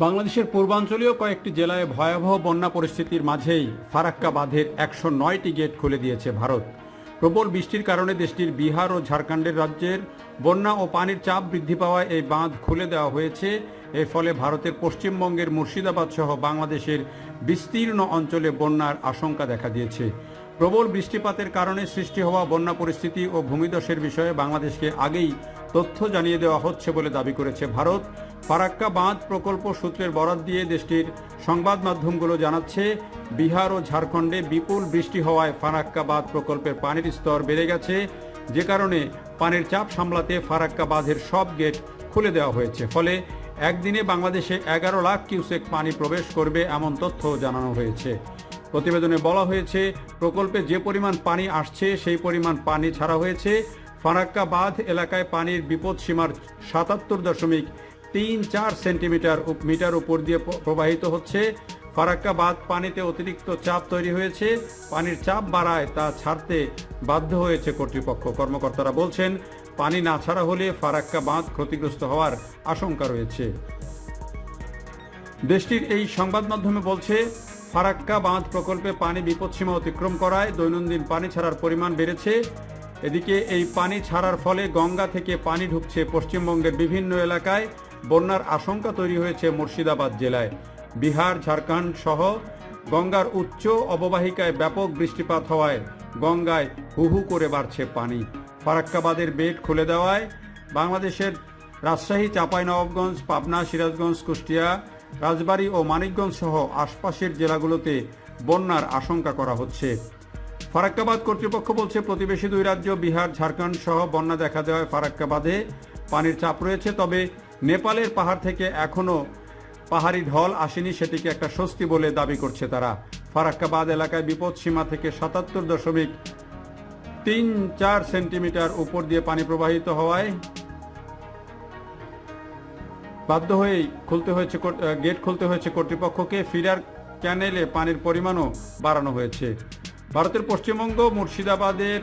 বাংলাদেশের পূর্বাঞ্চলীয় কয়েকটি জেলায় ভয়াবহ বন্যা পরিস্থিতির মাঝেই ফারাক্কা বাঁধের একশো নয়টি গেট খুলে দিয়েছে ভারত। প্রবল বৃষ্টির কারণে দেশটির বিহার ও ঝাড়খণ্ডের রাজ্যের বন্যা ও পানির চাপ বৃদ্ধি পাওয়ায় এই বাঁধ খুলে দেওয়া হয়েছে। এর ফলে ভারতের পশ্চিমবঙ্গের মুর্শিদাবাদ সহ বাংলাদেশের বিস্তীর্ণ অঞ্চলে বন্যার আশঙ্কা দেখা দিয়েছে। প্রবল বৃষ্টিপাতের কারণে সৃষ্টি হওয়া বন্যা পরিস্থিতি ও ভূমিধসের বিষয়ে বাংলাদেশকে আগেই তথ্য জানিয়ে দেওয়া হচ্ছে বলে দাবি করেছে ভারত। ফারাক্কা বাঁধ প্রকল্প সূত্রের বরাত দিয়ে দেশটির সংবাদ মাধ্যমগুলো জানাচ্ছে, বিহার ও ঝাড়খণ্ডে বিপুল বৃষ্টি হওয়ায় ফারাক্কা বাঁধ প্রকল্পের পানির স্তর বেড়ে গেছে। যে কারণে পানির চাপ সামলাতে ফারাক্কা বাঁধের সব গেট খুলে দেওয়া হয়েছে। ফলে একদিনে বাংলাদেশে এগারো লাখ কিউসেক পানি প্রবেশ করবে এমন তথ্য জানানো হয়েছে। প্রতিবেদনে বলা হয়েছে, প্রকল্পে যে পরিমাণ পানি আসছে, সেই পরিমাণ পানি ছাড়া হয়েছে। ফারাক্কা বাঁধ এলাকায় পানির বিপদ সীমার সাতাত্তর দশমিক তিন চার সেন্টিমিটার মিটার উপর দিয়ে প্রবাহিত হচ্ছে। ফারাক্কা বাঁধ পানিতে অতিরিক্ত চাপ তৈরি হয়েছে। পানির চাপ বাড়ায় তা ছাড়তে বাধ্য হয়েছে কর্তৃপক্ষ। কর্মকর্তারা বলছেন, পানি না ছাড়া হলে ফারাক্কা বাঁধ ক্ষতিগ্রস্ত হওয়ার আশঙ্কা রয়েছে। দেশটির এই সংবাদ মাধ্যমে বলছে, ফারাক্কা বাঁধ প্রকল্পে পানি বিপদসীমা অতিক্রম করায় দৈনন্দিন পানি ছাড়ার পরিমাণ বেড়েছে। এদিকে এই পানি ছাড়ার ফলে গঙ্গা থেকে পানি ঢুকছে পশ্চিমবঙ্গের বিভিন্ন এলাকায়। বন্যার আশঙ্কা তৈরি হয়েছে মুর্শিদাবাদ জেলায়। বিহার, ঝাড়খণ্ড সহ গঙ্গার উচ্চ অববাহিকায় ব্যাপক বৃষ্টিপাত হওয়ায় গঙ্গায় হুহু করে বাড়ছে পানি। ফারাক্কাবাদের বেড খুলে দেওয়ায় বাংলাদেশের রাজশাহী, চাঁপাইনবাবগঞ্জ, পাবনা, সিরাজগঞ্জ, কুষ্টিয়া, রাজবাড়ী ও মানিকগঞ্জ সহ আশপাশের জেলাগুলোতে বন্যার আশঙ্কা করা হচ্ছে। ফারাক্কাবাদ কর্তৃপক্ষ বলছে, প্রতিবেশী দুই রাজ্য, বিহার, ঝাড়খণ্ড সহ বন্যা দেখা দেওয়ায় ফারাক্কাবাদে পানির চাপ রয়েছে, তবে নেপালের পাহাড় থেকে এখনও পাহাড়ি ঢল আসেনি সেটিকে একটা স্বস্তি বলে দাবি করছে তারা। ফারাক্কাবাদ এলাকায় বিপদ সীমা থেকে সাতাত্তর দশমিক তিন চার সেন্টিমিটার উপর দিয়ে পানি প্রবাহিত হওয়ায় বাধ্য হয়েই খুলতে হয়েছে গেট খুলতে হয়েছে কর্তৃপক্ষকে। ফিডার ক্যানেলে পানির পরিমাণও বাড়ানো হয়েছে। ভারতের পশ্চিমবঙ্গ, মুর্শিদাবাদের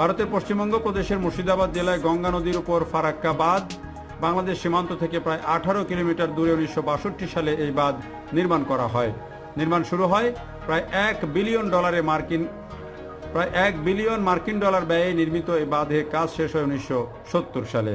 ভারতের পশ্চিমবঙ্গ প্রদেশের মুর্শিদাবাদ জেলায় গঙ্গা নদীর উপর ফারাক্কা বাঁধ বাংলাদেশ সীমান্ত থেকে প্রায় আঠারো কিলোমিটার দূরে উনিশশো বাষট্টি সালে এই বাঁধ নির্মাণ করা হয়। নির্মাণ শুরু হয় প্রায় এক বিলিয়ন ডলারে মার্কিন প্রায় এক বিলিয়ন মার্কিন ডলার ব্যয়ে নির্মিত এই বাঁধে কাজ শেষ হয় উনিশশো সত্তর সালে।